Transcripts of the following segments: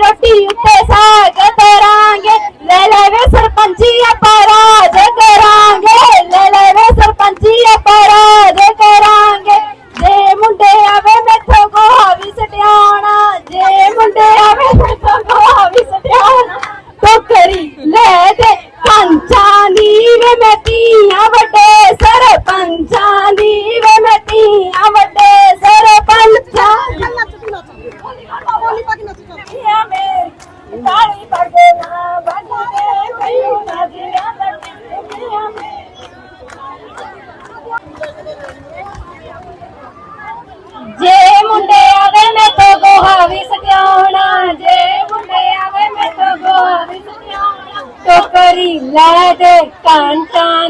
ਮੱਕੀ ਦੀ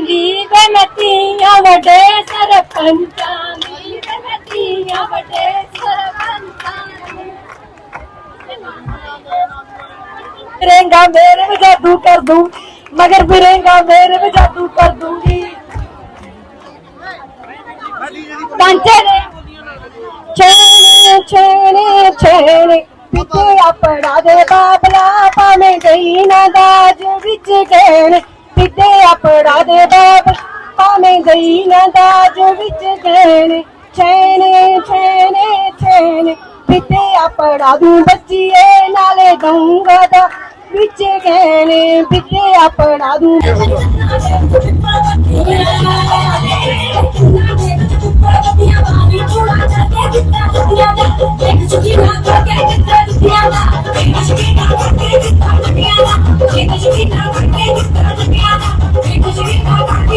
ਦੀ ਵੇ ਮਤੀਆਂ ਵੱਡੇ ਸਰਪੰਚਾਂ ਦੀ ਵੇ ਮਤੀਆਂ ਸਰਪੰਚਾਂ ਦੀ। ਮੇਰੇ ਵੀ ਜਾਦੂ ਕਰ ਦੂੰ, ਮਗਰ ਫਿਰੇਂਗਾ ਮੇਰੇ ਵੀ ਜਾਦੂ ਕਰ ਦੂੰਗੀ। ਕਾਂਟੇ ਨੇ ਛੇਣੇ ਛੇਣੇ ਛੇਣੇ, ਪਿੱਛੇ ਆਪੜਾ ਦੇ ਬਾਬਲਾ ਪਾਵੇਂ ਗਈ ਨਾ ਦਾਜ ਵਿੱਚ ਗਹਿਣ, ਪਿੱਛੇ ਆਪੜਾ ਦੇ ਬਾਬ ਪਾਵੇਂ ਗਈ ਨਾ ਦਾਜ ਵਿੱਚ ਗਹਿਣ ਛੇਣੇ ਛੇਣੇ ਛੇਣੇ ਪਿੱਛੇ ਆਪੜਾ ਦੂੰ ਬੱਚੀਏ ਨਾਲੇ ਦਊਂਗਾ ਦਾ ਵਿੱਚ ਗਹਿਣੇ। ਪਿੱਛੇ ਆਪੜਾ ਦੂੰ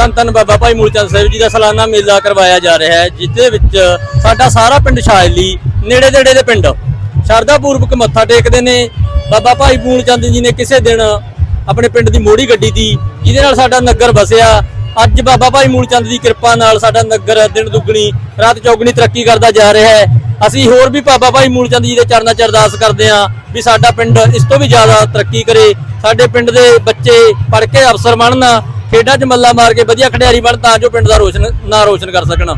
ਧੰਨ ਧੰਨ ਬਾਬਾ ਭਾਈ ਮੂਲਚੰਦ ਸਾਹਿਬ ਜੀ ਦਾ ਸਾਲਾਨਾ ਮੇਲਾ ਕਰਵਾਇਆ ਜਾ ਰਿਹਾ ਹੈ ਜਿਸ ਵਿੱਚ ਸਾਡਾ ਸਾਰਾ ਪਿੰਡ ਸ਼ਾਇਲੀ ਨੇੜੇ ਨੇੜੇ ਦੇ ਪਿੰਡ। ਸ਼ਰਧਾ ਪੂਰਵਕ ਮੱਥਾ ਟੇਕਦੇ ਨੇ। ਬਾਬਾ ਭਾਈ ਮੂਲਚੰਦ ਜੀ ਨੇ ਕਿਸੇ ਦਿਨ ਆਪਣੇ ਪਿੰਡ ਦੀ ਮੋੜੀ ਗੱਡੀ ਦੀ ਜਿਹਦੇ ਨਾਲ ਸਾਡਾ ਨਗਰ ਵਸਿਆ। ਅੱਜ ਬਾਬਾ ਭਾਈ ਮੂਲਚੰਦ ਦੀ ਕਿਰਪਾ ਨਾਲ ਸਾਡਾ ਨਗਰ ਦਿਨ ਦੁੱਗਣੀ, ਰਾਤ ਚੌਗਣੀ ਤਰੱਕੀ ਕਰਦਾ ਜਾ ਰਿਹਾ ਹੈ। ਅਸੀਂ ਹੋਰ ਵੀ ਬਾਬਾ ਭਾਈ ਮੂਲਚੰਦ ਜੀ ਦੇ ਚਰਨਾਂ 'ਚ ਅਰਦਾਸ ਕਰਦੇ ਹਾਂ ਵੀ ਸਾਡਾ ਪਿੰਡ ਇਸ ਤੋਂ ਵੀ ਜ਼ਿਆਦਾ ਤਰੱਕੀ ਕਰੇ। ਸਾਡੇ ਪਿੰਡ ਦੇ ਬੱਚੇ ਪੜ੍ਹ ਕੇ ਅਫਸਰ ਬਣਨ, ਖੇਡਾਂ 'ਚ ਮੱਲਾ ਮਾਰ ਕੇ ਵਧੀਆ ਖਿਡਾਰੀ ਬਣ ਤਾਂ ਜੋ ਪਿੰਡ ਦਾ ਰੋਸ਼ਨ, ਨਾਂ ਰੋਸ਼ਨ ਕਰ ਸਕਣ।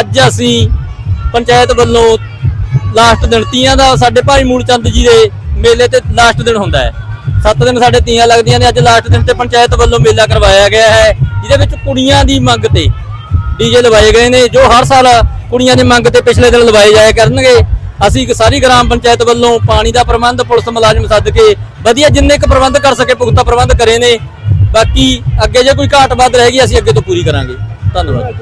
ਅੱਜ ਅਸੀਂ ਪੰਚਾਇਤ ਵੱਲੋਂ ਲਾਸਟ ਦਿਨ ਤੀਆਂ ਦਾ ਸਾਡੇ ਭਾਈ ਮੂਲਚੰਦ ਜੀ ਦੇ ਮੇਲੇ ਤੇ ਲਾਸਟ ਦਿਨ ਹੁੰਦਾ ਹੈ। 7 ਦਿਨ ਸਾਡੇ ਤੀਆਂ ਲੱਗਦੀਆਂ ਨੇ, ਅੱਜ ਲਾਸਟ ਦਿਨ ਤੇ ਪੰਚਾਇਤ ਵੱਲੋਂ ਮੇਲਾ ਕਰਵਾਇਆ ਗਿਆ ਹੈ, ਜਿਹਦੇ ਵਿੱਚ ਕੁੜੀਆਂ ਦੀ ਮੰਗ ਤੇ ਡੀਜੇ ਲਵਾਏ ਗਏ ਨੇ, ਜੋ ਹਰ ਸਾਲ ਕੁੜੀਆਂ ਦੀ ਮੰਗ ਤੇ ਪਿਛਲੇ ਦਿਨ ਲਵਾਏ ਜਾਇਆ ਕਰਨਗੇ। ਅਸੀਂ ਸਾਰੀ ਗ੍ਰਾਮ ਪੰਚਾਇਤ ਵੱਲੋਂ ਪਾਣੀ ਦਾ ਪ੍ਰਬੰਧ, ਪੁਲਿਸ ਮੁਲਾਜ਼ਮ ਸੱਦ ਕੇ ਵਧੀਆ ਜਿੰਨੇ ਕੁ ਪ੍ਰਬੰਧ ਕਰ ਸਕੇ, ਪੁਖਤਾ ਪ੍ਰਬੰਧ ਕਰੇ ਨੇ। ਬਾਕੀ ਅੱਗੇ ਜੇ ਕੋਈ ਘਾਟ ਵੱਧ ਰਹੇਗੀ ਅਸੀਂ ਅੱਗੇ ਤੋਂ ਪੂਰੀ ਕਰਾਂਗੇ। ਧੰਨਵਾਦ।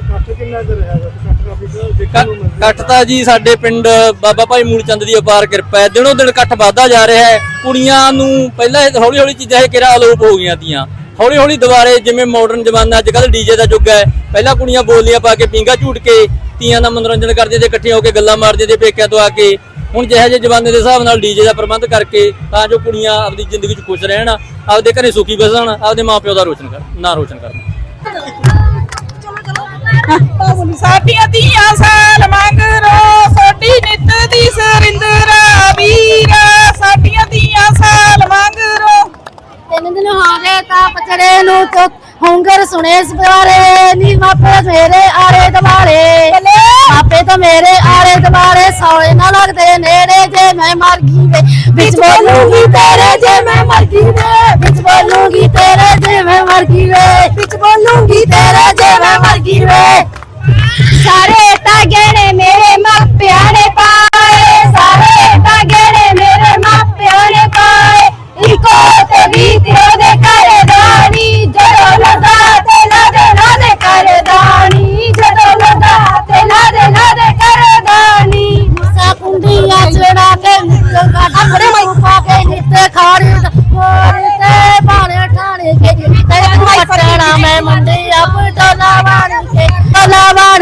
ਇਕੱਠ ਤਾਂ ਜੀ ਸਾਡੇ ਪਿੰਡ ਬਾਬਾ ਭਾਈ ਮੂਲਚੰਦ ਦੀ ਅਪਾਰ ਕਿਰਪਾ ਹੈ। ਦਿਨੋਂ ਦਿਨ ਇਕੱਠ ਵਧਦਾ ਜਾ ਰਿਹਾ ਹੈ। ਕੁੜੀਆਂ ਨੂੰ ਪਹਿਲਾਂ ਹੌਲੀ ਹੌਲੀ ਚੀਜ਼ਾਂ ਇਹ ਕਿਹੜਾ ਅਲੋਪ ਹੋ ਗਈਆਂ ਤੀਆਂ। ਹੌਲੀ ਹੌਲੀ ਦੁਬਾਰੇ ਜਿਵੇਂ ਮਾਡਰਨ ਜ਼ਮਾਨਾ ਅੱਜ ਕੱਲ ਡੀਜੇ ਦਾ ਯੁੱਗ ਹੈ। ਪਹਿਲਾਂ ਕੁੜੀਆਂ ਬੋਲੀਆਂ ਪਾ ਕੇ ਪੀਂਗਾ ਝੂਟ ਕੇ ਤੀਆਂ ਦਾ ਮਨੋਰੰਜਨ ਕਰਦੀਆਂ ਤੇ ਇਕੱਠੀਆਂ ਹੋ ਕੇ ਗੱਲਾਂ ਮਾਰਦੀਆਂ ਤੇ ਪੇਕਿਆਂ ਤੋਂ ਆ ਕੇ। ਹੁਣ ਜਿਹੇ ਜਿਹੇ ਜ਼ਮਾਨੇ ਦੇ ਹਿਸਾਬ ਨਾਲ ਡੀਜੇ ਦਾ ਪ੍ਰਬੰਧ ਕਰਕੇ ਤਾਂ ਜੋ ਕੁੜੀਆਂ ਆਪਣੀ ਜ਼ਿੰਦਗੀ 'ਚ ਖੁਸ਼ ਰਹਿਣ, ਆਪਦੇ ਘਰੇ ਸੁਖੀ ਬਸਣ ਆਪਦੇ ਮਾਪਿਓ ਦਾ ਰੋਸ਼ਨ ਕਰਨ ਨਾਂ ਰੋਸ਼ਨ ਕਰਨ। ਸਾਡੀਆਂ ਧੀਆਂ ਸਾਲ ਮੰਗਰੋ ਸਾਡੀ ਨਿੱਤ ਦੀ ਸਰਿੰਦਰਾ ਵੀਰਾ ਸਾਡੀਆਂ ਧੀਆਂ ਸਾਲ ਮੰਗਰੋ ਤਿੰਨ ਦਿਨ ਹੋ ਗਏ ਤਾਂ ਪਚੜੇ ਨੂੰ ਤੋ ਹੁੰਗਰ ਸੁਣੇ ਇਸ ਬਾਰੇ ਨੀ ਮਾਪੇ ਮੇਰੇ ਆਰੇ ਦਵਾਰੇ ਮਾਪੇ ਤਾਂ ਮੇਰੇ ਆਰੇ ਦਵਾਰੇ ਸੌਏ ਨਾ ਲੱਗਦੇ ਨੇੜੇ ਜੇ ਮੈਂ ਮਰ ਗਈ ਵੇ। ਵਿੱਚ ਬੋਲੂਗੀ ਤੇਰੇ ਜੇ ਮੈਂ ਮਰ ਗਈ ਵੇ। ਵਿੱਚ ਬੋਲੂਗੀ ਤੇਰੇ ਜੇ ਮੈਂ ਮਰ ਗਈ ਵੇ। ਵਿੱਚ ਬੋਲੂਗੀ ਤੇਰੇ ਜੇ ਮੈਂ ਮਰ ਗਈ ਵੇ। ਸਾਰੇ ਤਾਂ ਗਹਿਣੇ ਮੇਰੇ ਮਾਪਿਆਂ ਨੇ ਪਾਏ। ਸਾਰੇ ਤਾਂ ਗਹਿਣੇ ਮੇਰੇ ਮਾਪਿਆਂ ਨੇ ਪਾਏ। ਇਕੋ ਤੇ ਵੀ ਤੇਰੇ ਦੇ ਘਰ ਦਾਣੀ ਜਦੋਂ ਲਗਾ ਤੇ ਲਦੇ ਨਾ ਦੇ ਘਰ ਦਾਣੀ ਜਦੋਂ ਲਗਾ ਤੇ ਲਦੇ ਨਾ ਦੇ ਘਰ ਦਾਣੀ ਮੁਸਾ ਕੁੰਡੀਆਂ ਚੜਾ ਕੇ ਮੁਸਾ ਕੱਪੜੇ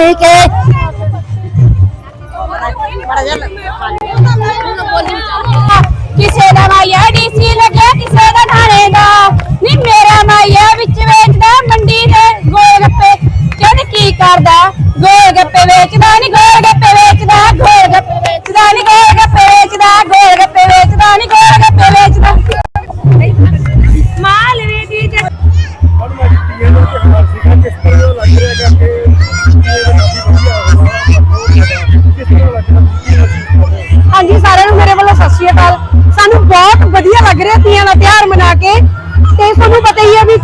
ਡੋਲਾ ਬਾਣੀ ਕਿਸੇ ਦਾ ਮਾਇਆ ਡੀਸੀ ਲੱਗਿਆ ਕਿਸੇ ਦਾ ਥਾਣੇ ਦਾ ਨੀ ਮੇਰਾ ਮਾਇਆ ਵਿੱਚ ਵੇਚਦਾ ਮੰਡੀ ਦੇ ਗੋਲ ਗੱਪੇ ਕਹਿੰਦੇ ਕੀ ਕਰਦਾ ਗੋਲ ਗੱਪੇ ਵੇਚਦਾ ਨੀ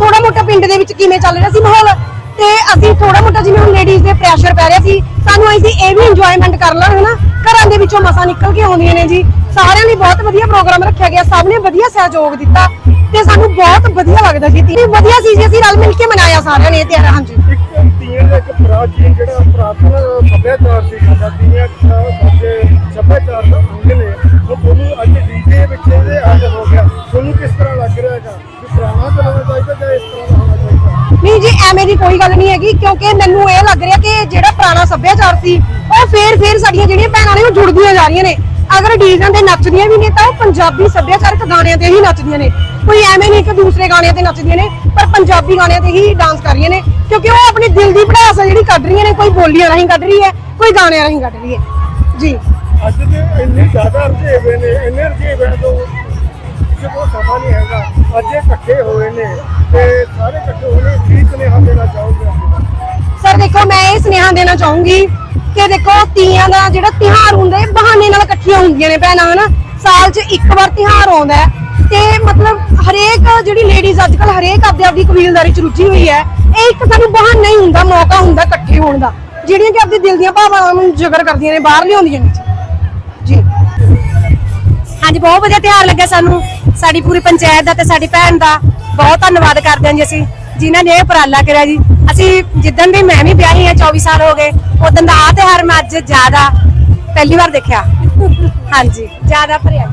ਥੋੜਾ ਮੋਟਾ ਪਿੰਡ ਦੇ ਵਿੱਚ ਕਿਵੇਂ ਚੱਲ ਰਿਹਾ ਸੀ ਮਾਹੌਲ? ਤੇ ਅਸੀਂ ਥੋੜਾ ਮੋਟਾ ਜਿਵੇਂ ਹੁਣ ਲੇਡੀਜ਼ ਦੇ ਪ੍ਰੈਸ਼ਰ ਪੈ ਰਿਹਾ ਸੀ, ਸਾਨੂੰ ਅਸੀਂ ਇਹ ਵੀ ਇੰਜੋਇਮੈਂਟ ਕਰ ਲੈਣ ਹਨਾ? ਘਰਾਂ ਦੇ ਵਿੱਚੋਂ ਮਸਾਂ ਨਿਕਲ ਕੇ ਆਉਂਦੀਆਂ ਨੇ ਜੀ। ਸਾਰਿਆਂ ਲਈ ਬਹੁਤ ਵਧੀਆ ਪ੍ਰੋਗਰਾਮ ਰੱਖਿਆ ਗਿਆ, ਸਭ ਨੇ ਵਧੀਆ ਸਹਿਯੋਗ ਦਿੱਤਾ ਤੇ ਸਾਨੂੰ ਬਹੁਤ ਵਧੀਆ ਲੱਗਦਾ ਜੀ ਤੇ ਵਧੀਆ ਸੀ ਜੀ, ਅਸੀਂ ਰਲ ਮਿਲ ਕੇ ਮਨਾਇਆ ਸਾਰਿਆਂ ਨੇ ਇਹ ਤਿਉਹਾਰ, ਹਾਂਜੀ। ਇੱਕ ਤੀਆਂ ਇੱਕ ਪ੍ਰਾਚੀਨ ਜਿਹੜਾ ਪ੍ਰਾਤਨ ਸੱਭਿਆਚਾਰ ਸੀ, ਸਾਡਾ ਤੀਆਂ ਸੱਭਿਆਚਾਰ ਦਾ ਅੰਗ ਨੇ। ਉਹ ਤੁਹਾਨੂੰ ਅੱਜ ਡੀਜੇ ਹੋ ਗਿਆ। ਤੁਹਾਨੂੰ ਕਿਸ ਤਰ੍ਹਾਂ ਲੱਗ ਰਿਹਾ ਹੈਗਾ? ਕਿ ਪੁਰਾਣਾ ਚੱਲਣਾ ਚਾਹੀਦਾ ਜਾਂ ਇਸ ਤਰ੍ਹਾਂ ਦਾ ਹੋਣਾ ਚਾਹੀਦਾ? ਨਹੀਂ ਜੀ, ਐਵੇਂ ਦੀ ਕੋਈ ਗੱਲ ਨਹੀਂ ਹੈਗੀ, ਕਿਉਂਕਿ ਮੈਨੂੰ ਇਹ ਲੱਗ ਰਿਹਾ ਕਿ ਜਿਹੜਾ ਪੁਰਾਣਾ ਸੱਭਿਆਚਾਰ ਸੀ, ਉਹ ਫੇਰ ਫੇਰ ਸਾਡੀਆਂ ਜਿਹੜੀਆਂ ਭੈਣਾਂ ਨੇ, ਉਹ ਜੁੜਦੀਆਂ ਜਾ ਰਹੀਆਂ ਨੇ। ਅਗਰ ਡੀਜ਼ਾਂ ਤੇ ਨੱਚਦੀਆਂ ਵੀ ਨੇ, ਤਾਂ ਉਹ ਪੰਜਾਬੀ ਸੱਭਿਆਚਾਰਕ ਗਾਣਿਆਂ ਤੇ ਹੀ ਨੱਚਦੀਆਂ ਨੇ। ਕੋਈ ਐਵੇਂ ਨਹੀਂ ਕਿ ਦੂਸਰੇ ਗਾਣਿਆਂ ਤੇ ਨੱਚਦੀਆਂ ਨੇ, ਪਰ ਪੰਜਾਬੀ ਗਾਣਿਆਂ ਤੇ ਹੀ ਡਾਂਸ ਕਰ ਰਹੀਆਂ ਨੇ। ਕਿਉਂਕਿ ਉਹ ਆਪਣੀ ਦਿਲ ਦੀ ਭੜਾਸ ਜਿਹੜੀ ਕੱਢ ਰਹੀਆਂ ਨੇ, ਕੋਈ ਬੋਲੀਆਂ ਰਾਹੀਂ ਕੱਢ ਰਹੀ ਹੈ, ਕੋਈ ਗਾਣਿਆਂ ਰਾਹੀਂ ਕੱਢ ਰਹੀ ਹੈ। ਜੀ। ਅੱਜ ਦੇ ਇੰਨੇ ਜ਼ਿਆਦਾ ਰੁਝੇਵੇ ਨੇ, ਇੰਨੇ ਰੁਝੇਵੇ ਤੋਂ ਕਿਸੇ ਕੋਲ ਸਮਾਂ ਨਹੀਂ ਹੈਗਾ। ਅੱਜ ਇਹ ਇਕੱਠੇ ਹੋਏ ਨੇ ਤੇ ਸਾਰੇ ਇਕੱਠੇ ਹੋਏ ਨੇ, ਕੀ ਸੁਨੇਹਾ ਦੇਣਾ ਚਾਹੋਗੇ ਸਰ, ਦੇਖੋ, ਮੈਂ ਇਹ ਸੁਨੇਹਾ ਦੇਣਾ ਚਾਹੂੰਗੀ ਕਿ ਦੇਖੋ, ਤੀਆਂ ਦਾ ਜਿਹੜਾ ਤਿਹਾਰ ਹੁੰਦਾ, ਇਹ ਬਹਾਨੇ ਨਾਲ ਇਕੱਠੀਆਂ ਹੁੰਦੀਆਂ ਨੇ ਭੈਣਾਂ, ਹਨਾ? ਸਾਲ 'ਚ ਇੱਕ ਵਾਰ ਤਿਹਾਰ ਆਉਂਦਾ ਹੈ ਤੇ ਮਤਲਬ ਹਰੇਕ ਜਿਹੜੀ ਲੇਡੀਜ਼ ਅੱਜ ਕੱਲ ਹਰੇਕ ਆਪਦੇ ਆਪਦੀ ਕਬੀਲਦਾਰੀ 'ਚ ਰੁੱਝੀ ਹੋਈ ਹੈ, ਇਹ ਇੱਕ ਸਾਨੂੰ ਬਹਾਨਾ ਹੀ ਹੁੰਦਾ, ਮੌਕਾ ਹੁੰਦਾ ਇਕੱਠੇ ਹੋਣ ਦਾ। ਜਿਹੜੀਆਂ ਕਿ ਆਪਦੇ ਦਿਲ ਦੀਆਂ ਭਾਵਨਾਵਾਂ ਨੂੰ ਜਗਰ ਕਰਦੀਆਂ ਨੇ, ਬਾਹਰ ਲਿਆਉਂਦੀਆਂ ਨੇ। ਹਾਂਜੀ ਬਹੁਤ ਵਧੀਆ ਤਿਉਹਾਰ ਲੱਗਿਆ ਸਾਨੂੰ। ਸਾਡੀ ਪੂਰੀ ਪੰਚਾਇਤ ਦਾ ਤੇ ਸਾਡੀ ਭੈਣ ਦਾ ਬਹੁਤ ਧੰਨਵਾਦ ਕਰਦੇ ਹਾਂ ਜੀ ਅਸੀਂ, ਜਿਨ੍ਹਾਂ ਨੇ ਇਹ ਉਪਰਾਲਾ ਕਰਿਆ ਜੀ। ਅਸੀਂ ਜਿੱਦਣ ਦੀ ਮੈਂ ਵੀ ਵਿਆਹੀ ਹਾਂ 24 ਸਾਲ ਹੋ ਗਏ, ਉਦੋਂ ਦਾ ਆ ਤਿਉਹਾਰ ਮੈਂ ਅੱਜ ਜ਼ਿਆਦਾ ਪਹਿਲੀ ਵਾਰ ਦੇਖਿਆ। ਹਾਂਜੀ, ਜ਼ਿਆਦਾ ਭਰਿਆ।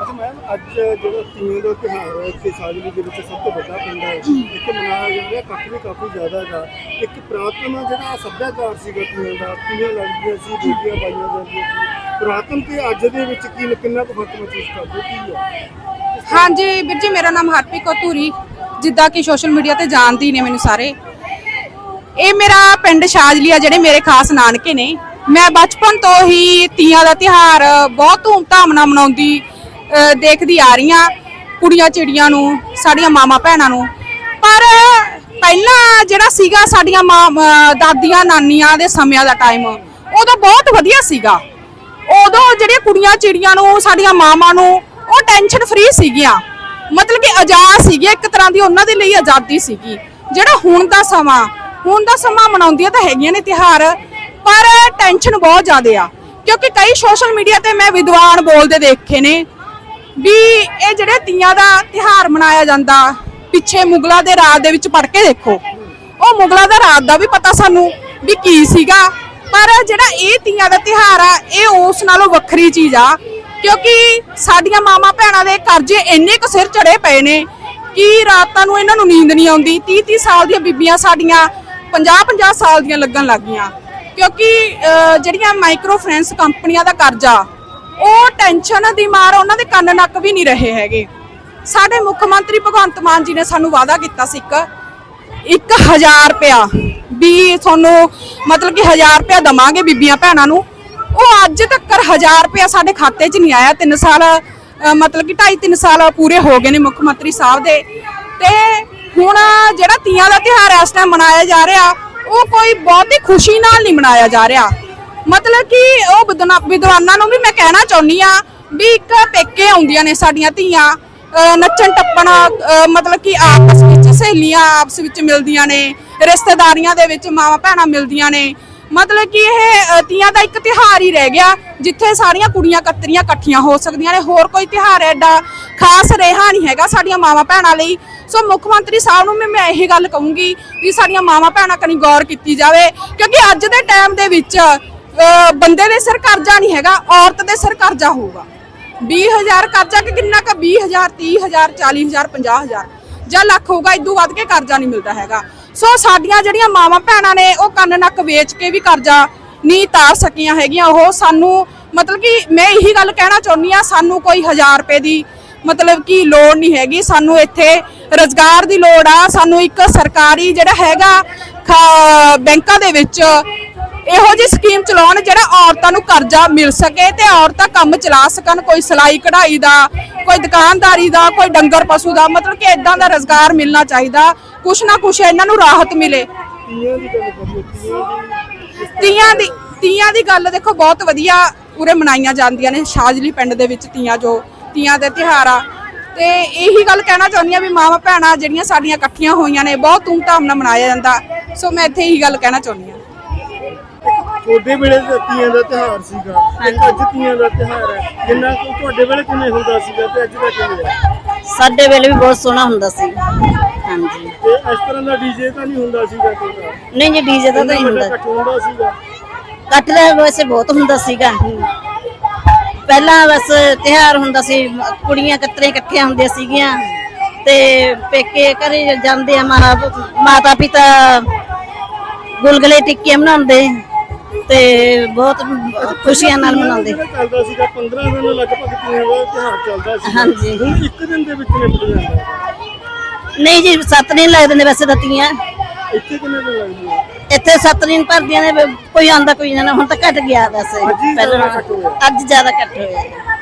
ਅੱਛਾ ਮੈਮ, ਅੱਜ ਜਿਹੜਾ ਤੀਆਂ ਦਾ ਤਿਉਹਾਰ ਹੈ, ਇੱਥੇ ਸਾਜਲੀ ਦੇ ਵਿੱਚ ਸਭ ਤੋਂ ਵੱਡਾ ਪਿੰਡ ਹੈ। ਇੱਥੇ ਮਨਾਇਆ ਜਾ ਰਿਹਾ ਇਕੱਠ ਵੀ ਕਾਫੀ ਜ਼ਿਆਦਾ ਹੈਗਾ। ਇੱਕ ਪ੍ਰਾਤਨ ਜਿਹੜਾ ਸੱਭਿਆਚਾਰ ਸੀਗਾ ਤੀਆਂ ਦਾ, ਤੀਆਂ ਲੱਗਦੀਆਂ ਸੀ ਬੋਲੀਆਂ ਪਾਈਆਂ ਜਾਂਦੀਆਂ ਸੀ। ਪੁਰਾਤਨ ਤੇ ਅੱਜ ਦੇ ਵਿੱਚ ਕੀ ਕਿੰਨਾ ਕੁ ਫ਼ਰਕ ਮਹਿਸੂਸ ਕਰਦੇ ਕੀ ਹੈ ਹਾਂਜੀ ਵੀਰ ਜੀ, ਮੇਰਾ ਨਾਮ ਹਰਪ੍ਰੀਤ ਕੌਰ ਧੂਰੀ, ਜਿੱਦਾਂ ਕਿ ਸੋਸ਼ਲ ਮੀਡੀਆ ਤੇ ਜਾਣਦੀ ਨੇ ਮੈਨੂੰ ਸਾਰੇ। ਇਹ ਮੇਰਾ ਪਿੰਡ ਸ਼ਾਜਲੀਆ, ਜਿਹੜੇ ਮੇਰੇ ਖਾਸ ਨਾਨਕੇ ਨੇ। ਮੈਂ ਬਚਪਨ ਤੋਂ ਹੀ ਤੀਆਂ ਦਾ ਤਿਹਾਰ ਬਹੁਤ ਧੂਮਧਾਮ ਨਾਲ ਮਨਾਉਂਦੀ ਦੇਖਦੀ ਆ ਰਹੀ ਹਾਂ, ਕੁੜੀਆਂ ਚਿੜੀਆਂ ਨੂੰ, ਸਾਡੀਆਂ ਮਾਮਾ ਭੈਣਾਂ ਨੂੰ। ਪਰ ਪਹਿਲਾਂ ਜਿਹੜਾ ਸੀਗਾ ਸਾਡੀਆਂ ਮਾਂ ਦਾਦੀਆਂ ਨਾਨੀਆਂ ਦੇ ਸਮਿਆਂ ਦਾ ਟਾਈਮ ਉਦੋਂ ਬਹੁਤ ਵਧੀਆ ਸੀਗਾ। ਉਦੋਂ ਜਿਹੜੀਆਂ ਕੁੜੀਆਂ ਚਿੜੀਆਂ ਨੂੰ, ਸਾਡੀਆਂ ਮਾਵਾਂ ਨੂੰ, ਉਹ ਟੈਨਸ਼ਨ ਫ੍ਰੀ ਸੀਗੀਆਂ। ਮਤਲਬ ਕਿ ਆਜ਼ਾਦ ਸੀਗੀਆਂ ਇੱਕ ਤਰ੍ਹਾਂ ਦੀ ਉਹਨਾਂ ਦੇ ਲਈ ਆਜ਼ਾਦੀ ਸੀਗੀ। ਜਿਹੜਾ ਹੁਣ ਦਾ ਸਮਾਂ, ਹੁਣ ਦਾ ਸਮਾਂ ਮਨਾਉਂਦੀਆਂ ਤਾਂ ਹੈਗੀਆਂ ਨੇ ਤਿਹਾਰ ਪਰ ਟੈਨਸ਼ਨ ਬਹੁਤ ਜ਼ਿਆਦਾ ਆ। ਕਿਉਂਕਿ ਕਈ ਸੋਸ਼ਲ ਮੀਡੀਆ ਤੇ ਮੈਂ ਵਿਦਵਾਨ ਬੋਲਦੇ ਦੇਖੇ ਨੇ ਵੀ ਇਹ ਜਿਹੜੇ ਤੀਆਂ ਦਾ ਤਿਹਾਰ ਮਨਾਇਆ ਜਾਂਦਾ, ਪਿੱਛੇ ਮੁਗਲਾਂ ਦੇ ਰਾਜ ਦੇ ਵਿੱਚ ਪੜ ਕੇ ਦੇਖੋ। ਉਹ ਮੁਗਲਾਂ ਦਾ ਰਾਜ ਦਾ ਵੀ ਪਤਾ ਸਾਨੂੰ ਵੀ ਕੀ ਸੀਗਾ। ਪਰ ਜਿਹੜਾ ਇਹ ਤੀਆਂ ਦਾ ਤਿਹਾਰ ਆ, ਇਹ ਉਸ ਨਾਲੋਂ ਵੱਖਰੀ ਚੀਜ਼ ਆ, ਕਿਉਂਕਿ ਸਾਡੀਆਂ ਮਾਮਾ ਭੈਣਾਂ ਦੇ ਕਰਜ਼ੇ ਇੰਨੇ ਕੁ ਸਿਰ ਚੜੇ ਪਏ ਨੇ, ਕਿ ਰਾਤਾਂ ਨੂੰ ਇਹਨਾਂ ਨੂੰ ਨੀਂਦ ਨਹੀਂ ਆਉਂਦੀ? 30 30 ਸਾਲ ਦੀਆਂ ਬੀਬੀਆਂ ਸਾਡੀਆਂ 50 50 ਸਾਲ ਦੀਆਂ ਲੱਗਣ ਲੱਗ ਗਈਆਂ। ਕਿਉਂਕਿ ਜਿਹੜੀਆਂ ਮਾਈਕਰੋ ਫਾਈਨੈਂਸ ਕੰਪਨੀਆਂ ਦਾ ਕਰਜ਼ਾ, ਉਹ ਟੈਨਸ਼ਨ ਦੀ ਮਾਰ ਉਹਨਾਂ ਦੇ ਕੰਨ ਨੱਕ ਵੀ ਨਹੀਂ ਰਹੇ ਹੈਗੇ। ਸਾਡੇ ਮੁੱਖ ਮੰਤਰੀ ਭਗਵੰਤ ਮਾਨ ਜੀ ਨੇ ਸਾਨੂੰ ਵਾਅਦਾ ਕੀਤਾ ਸੀ ਇੱਕ 1000 ਰੁਪਇਆ ਵੀ ਤੁਹਾਨੂੰ ਮਤਲਬ ਕਿ 1000 ਰੁਪਇਆ ਦਵਾਂਗੇ ਬੀਬੀਆਂ ਭੈਣਾਂ ਨੂੰ। ਉਹ ਅੱਜ ਤੱਕ 1000 ਰੁਪਇਆ ਸਾਡੇ ਖਾਤੇ 'ਚ ਨਹੀਂ ਆਇਆ। 3 ਸਾਲ ਮਤਲਬ ਕਿ 2.5 3 ਸਾਲ ਪੂਰੇ ਹੋ ਗਏ ਨੇ ਮੁੱਖ ਮੰਤਰੀ ਸਾਹਿਬ ਦੇ। ਤੇ ਹੁਣ ਜਿਹੜਾ ਤੀਆਂ ਦਾ ਤਿਉਹਾਰ ਇਸ ਟਾਈਮ ਮਨਾਇਆ ਜਾ ਰਿਹਾ, ਉਹ ਕੋਈ ਬਹੁਤੀ ਖੁਸ਼ੀ ਨਾਲ ਨਹੀਂ ਮਨਾਇਆ ਜਾ ਰਿਹਾ। ਮਤਲਬ ਕਿ ਉਹ ਵਿਦਨਾ- ਵਿਦਵਾਨਾਂ ਨੂੰ ਵੀ ਮੈਂ ਕਹਿਣਾ ਚਾਹੁੰਦੀ ਆ ਵੀ ਇੱਕ ਪੇਕੇ ਆਉਂਦੀਆਂ ਨੇ ਸਾਡੀਆਂ ਧੀਆਂ। ਨੱਚਣ ਟੱਪਣ ਮਤਲਬ ਕਿ ਆਪਸ ਵਿੱਚ ਸਹੇਲੀਆਂ ਆਪਸ ਵਿੱਚ ਮਿਲਦੀਆਂ ਨੇ, ਰਿਸ਼ਤੇਦਾਰੀਆਂ ਦੇ ਵਿੱਚ ਮਾਵਾਂ ਭੈਣਾਂ ਮਿਲਦੀਆਂ ਨੇ। ਮਤਲਬ ਕਿ ਇਹ ਤੀਆਂ ਦਾ ਇੱਕ ਤਿਹਾਰ ਹੀ ਰਹਿ ਗਿਆ, ਜਿੱਥੇ ਸਾਰੀਆਂ ਕੁੜੀਆਂ ਕਤਰੀਆਂ ਇਕੱਠੀਆਂ ਹੋ ਸਕਦੀਆਂ ਨੇ। ਹੋਰ ਕੋਈ ਤਿਹਾਰ ਐਡਾ ਖਾਸ ਰਿਹਾ ਨਹੀਂ ਹੈਗਾ ਸਾਡੀਆਂ ਮਾਵਾਂ ਭੈਣਾਂ ਲਈ। ਸੋ ਮੁੱਖ ਮੰਤਰੀ ਸਾਹਿਬ ਨੂੰ ਵੀ ਮੈਂ ਇਹੀ ਗੱਲ ਕਹੂੰਗੀ ਵੀ ਸਾਡੀਆਂ ਮਾਵਾਂ ਭੈਣਾਂ ਕਨੀ ਗੌਰ ਕੀਤੀ ਜਾਵੇ, ਕਿਉਂਕਿ ਅੱਜ ਦੇ ਟਾਈਮ ਦੇ ਵਿੱਚ, ਅਹ, ਬੰਦੇ ਦੇ ਸਿਰ ਕਰਜ਼ਾ ਨਹੀਂ ਹੈਗਾ, ਔਰਤ ਦੇ ਸਿਰ ਕਰਜ਼ਾ ਹੋਊਗਾ। 20000 ਕਰਜ਼ਾ ਕਿ ਕਿੰਨਾ ਕ? 20000 30000 40000 50000 ਜਾਂ ਲੱਖ ਹੋਊਗਾ ਇਦੋਂ ਵੱਧ ਕੇ ਕਰਜ਼ਾ ਨਹੀਂ ਮਿਲਦਾ ਹੈਗਾ। ਸੋ ਸਾਡੀਆਂ ਜਿਹੜੀਆਂ ਮਾਵਾਂ ਭੈਣਾਂ ਨੇ, ਉਹ ਕੰਨ ਨੱਕ ਵੇਚ ਕੇ ਵੀ ਕਰਜ਼ਾ ਨਹੀਂ ਤਾਰ ਸਕੀਆਂ ਹੈਗੀਆਂ। ਉਹ ਸਾਨੂੰ ਮਤਲਬ ਕਿ ਮੈਂ ਇਹੀ ਗੱਲ ਕਹਿਣਾ ਚਾਹੁੰਦੀ ਆ ਸਾਨੂੰ ਕੋਈ 1000 ਰੁਪਏ ਦੀ ਮਤਲਬ ਕਿ ਲੋੜ ਨਹੀਂ ਹੈਗੀ। ਸਾਨੂੰ ਇੱਥੇ ਰੋਜ਼ਗਾਰ ਦੀ ਲੋੜ ਆ। ਸਾਨੂੰ ਇੱਕ ਸਰਕਾਰੀ ਜਿਹੜਾ ਹੈਗਾ, ਖਾ- ਬੈਂਕਾਂ ਦੇ ਵਿੱਚ ਇਹੋ ਜਿਹੀ ਸਕੀਮ ਚਲਾਉਣ ਜਿਹੜਾ ਔਰਤਾਂ ਨੂੰ ਕਰਜ਼ਾ ਮਿਲ ਸਕੇ ਤੇ ਔਰਤਾਂ ਕੰਮ ਚਲਾ ਸਕਣ ਕੋਈ ਸਿਲਾਈ ਕਢਾਈ ਦਾ ਕੋਈ ਦੁਕਾਨਦਾਰੀ ਦਾ ਕੋਈ ਡੰਗਰ ਪਸ਼ੂ ਦਾ ਮਤਲਬ ਕਿ ਇਦਾਂ ਦਾ ਰੋਜ਼ਗਾਰ ਮਿਲਣਾ ਚਾਹੀਦਾ ਕੁਛ ਨਾ ਕੁਛ ਇਹਨਾਂ ਨੂੰ ਰਾਹਤ ਮਿਲੇ। ਤੀਆਂ ਦੀ ਤੀਆਂ ਦੀ ਗੱਲ ਦੇਖੋ ਬਹੁਤ ਵਧੀਆ ਉਰੇ ਮਨਾਈਆਂ ਜਾਂਦੀਆਂ ਨੇ ਸ਼ਾਜਲੀ ਪਿੰਡ ਦੇ ਵਿੱਚ ਤੀਆਂ ਜੋ ਤੀਆਂ ਦੇ ਤਿਉਹਾਰ ਆ। ਤੇ ਇਹੀ ਗੱਲ ਕਹਿਣਾ ਚਾਹੁੰਦੀ ਆ ਵੀ ਮਾਵਾਂ ਭੈਣਾਂ ਜਿਹੜੀਆਂ ਸਾਡੀਆਂ ਇਕੱਠੀਆਂ ਹੋਈਆਂ ਨੇ ਬਹੁਤ ਧੂਮਧਾਮ ਨਾਲ ਮਨਾਇਆ ਜਾਂਦਾ। ਸੋ ਮੈਂ ਇੱਥੇ ਇਹੀ ਗੱਲ ਕਹਿਣਾ ਚਾਹੁੰਦੀ ਆ ਤੁਹਾਡੇ ਵੇਲੇ ਤਾਂ ਤੀਆਂ ਦਾ ਤਿਉਹਾਰ ਸੀਗਾ ਤੇ ਅੱਜ ਤੀਆਂ ਦਾ ਤਿਉਹਾਰ ਹੈ। ਜਿੰਨਾ ਕੁ ਤੁਹਾਡੇ ਵੇਲੇ ਕਿਵੇਂ ਹੁੰਦਾ ਸੀਗਾ ਤੇ ਅੱਜ ਦਾ ਕਿਵੇਂ ਹੈ? ਸਾਡੇ ਵੇਲੇ ਵੀ ਬਹੁਤ ਸੋਹਣਾ ਹੁੰਦਾ ਸੀ। ਹਾਂਜੀ। ਤੇ ਇਸ ਤਰ੍ਹਾਂ ਦਾ ਡੀਜੇ ਤਾਂ ਨਹੀਂ ਹੁੰਦਾ ਸੀਗਾ ਕੋਈ ਨਹੀਂ ਜੀ ਡੀਜੇ ਦਾ ਤਾਂ ਨਹੀਂ ਹੁੰਦਾ। ਇਕੱਠ ਹੁੰਦਾ ਸੀਗਾ? ਕੱਟ ਦਾ ਵੈਸੇ ਬਹੁਤ ਹੁੰਦਾ ਸੀਗਾ। ਪਹਿਲਾਂ ਬਸ ਤਿਉਹਾਰ ਹੁੰਦਾ ਸੀ ਕੁੜੀਆਂ ਕਤਰੇ ਇਕੱਠੀਆਂ ਹੁੰਦੀਆਂ ਸੀਗੀਆਂ ਤੇ ਪੇਕੇ ਘਰੇ ਜਾਂਦੇ ਆ ਮਾਤਾ ਪਿਤਾ ਗੁਲਗਲੇ ਟਿੱਕੀਆਂ ਬਣਾਉਂਦੇ। ਤੇ ਬਹੁਤ ਖੁਸ਼ੀਆਂ ਨਾਲ ਮਨਾਉਂਦੇ। ਜਿਹੜਾ ਚੱਲਦਾ ਸੀਗਾ? 15 ਦਿਨ ਲਗਭਗ ਤੀਆਂ ਦਾ ਤਿਉਹਾਰ ਚੱਲਦਾ ਸੀ ਹਾਂਜੀ। ਹੁਣ ਇੱਕ ਦਿਨ ਦੇ ਵਿੱਚ ਨਿਪਟ ਜਾਂਦਾ ਹੈ। ਨਹੀਂ ਜੀ ਸੱਤ ਦਿਨ ਲੱਗਦੇ ਨੇ ਵੈਸੇ ਤਾਂ ਤੀਆਂ। ਇੱਥੇ ਕਿੰਨੇ ਦਿਨ ਲੱਗਦੇ ਆ? ਇੱਥੇ ਸੱਤ ਦਿਨ ਭਰਦੀਆਂ ਨੇ ਕੋਈ ਆਂਦਾ ਕੋਈ ਨਾ ਹੁਣ ਤਾਂ ਘਟ ਗਿਆ ਵੈਸੇ। ਪਹਿਲਾਂ। ਅੱਜ ਜ਼ਿਆਦਾ ਘੱਟ ਹੋਇਆ।